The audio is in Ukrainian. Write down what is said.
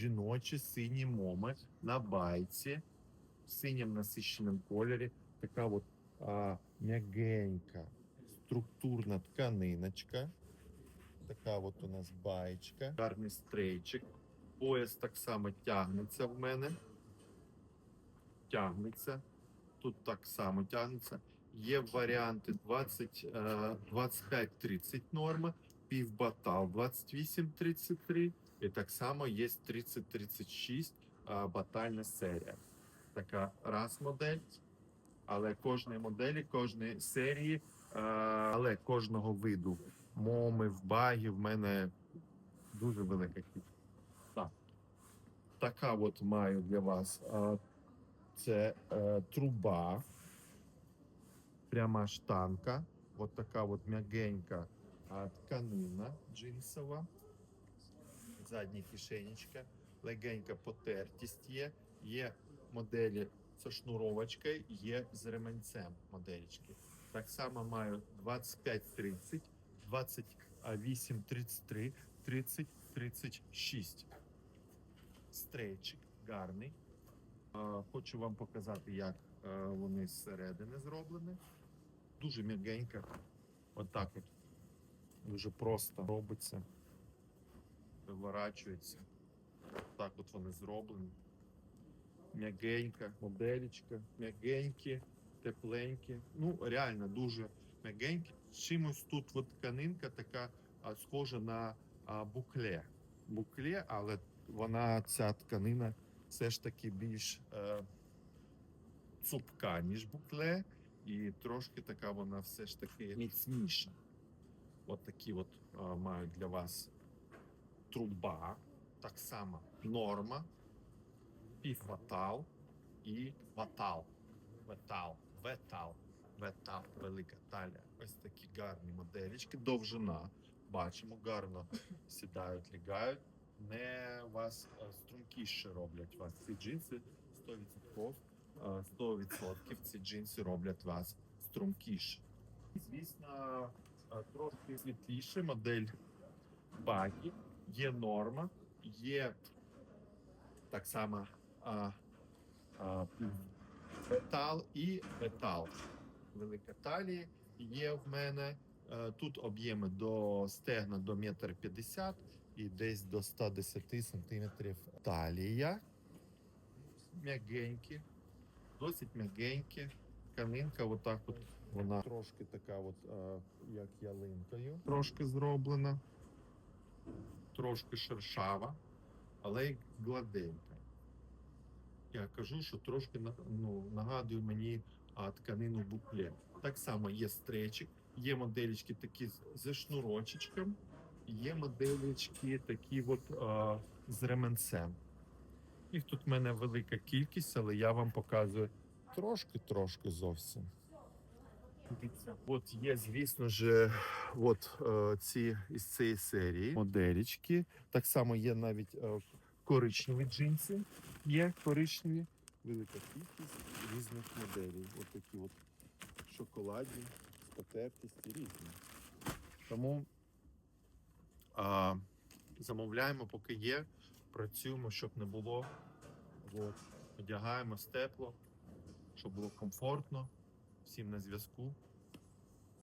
Жіночі сині моми на байці в синім насиченому кольорі. Така от а, м'ягенька структурна тканиночка. Така от у нас баєчка. Гарний стрейчик. Пояс так само тягнеться в мене. Тягнеться. Тут так само тягнеться. Є варіанти 20, е, 25-30 норми, півбатал 28-33. І так само є 30-36 е, батальна серія. Така раз модель. Але кожної моделі, кожної серії, але кожного виду моми в багі в мене дуже велика кількість. Так. Така от маю для вас. Це е, труба, пряма штанка, от така от м'ягенька тканина джинсова, задня кишенечка, легенька потертість є. Є моделі з шнуровочкою, є з ременцем моделечки. Так само маю 25-30, 28-33, 30-36. Стрейчик гарний. Хочу вам показати, як е, вони зсередини зроблені. Дуже м'ягенько. Отак от. Дуже просто робиться. Виворачується. Так от вони зроблені. М'ягенька моделечка, м'ягенькі, тепленькі. Ну, реально дуже м'ягенькі. Чимось тут от тканинка така а, схожа на а, букле. Букле, але вона, ця тканина, все ж таки більш е, цупка, ніж букле, і трошки така вона все ж таки міцніша. От такі от е, маю для вас труба, так само норма, півватал і ватал. Ветал, ветал, ветал, велика талія. Ось такі гарні моделічки, довжина. Бачимо, гарно сідають, лягають. Не вас е, стрункіше роблять вас ці джинси 100%. е, 100% ці джинси роблять вас стрункіше. Звісно, е, трошки світліше модель багі, є норма, є так само а, а, метал і метал. Велика талія є в мене. Е, Тут об'єми до стегна до 1,50 м і десь до 110 см талія. М'ягенькі, досить м'ягенькі. Тканинка, отак от вона трошки така, от, е, як ялинкою. Трошки зроблена, трошки шершава, але й гладенька. Я кажу, що трошки ну, нагадує мені а, тканину букле. Так само є стречик, є моделечки такі зі шнурочечком, є моделечки такі от, а, з ременцем. Їх тут в мене велика кількість, але я вам показую трошки-трошки зовсім. От є, звісно ж, от е, ці із цієї серії моделічки. Так само є навіть е, коричневі джинси. Є коричневі, велика кількість різних моделей. От такі от шоколадні, з потертісті різні. Тому а, замовляємо, поки є, працюємо, щоб не було. От, одягаємось тепло, щоб було комфортно. Всім на зв'язку.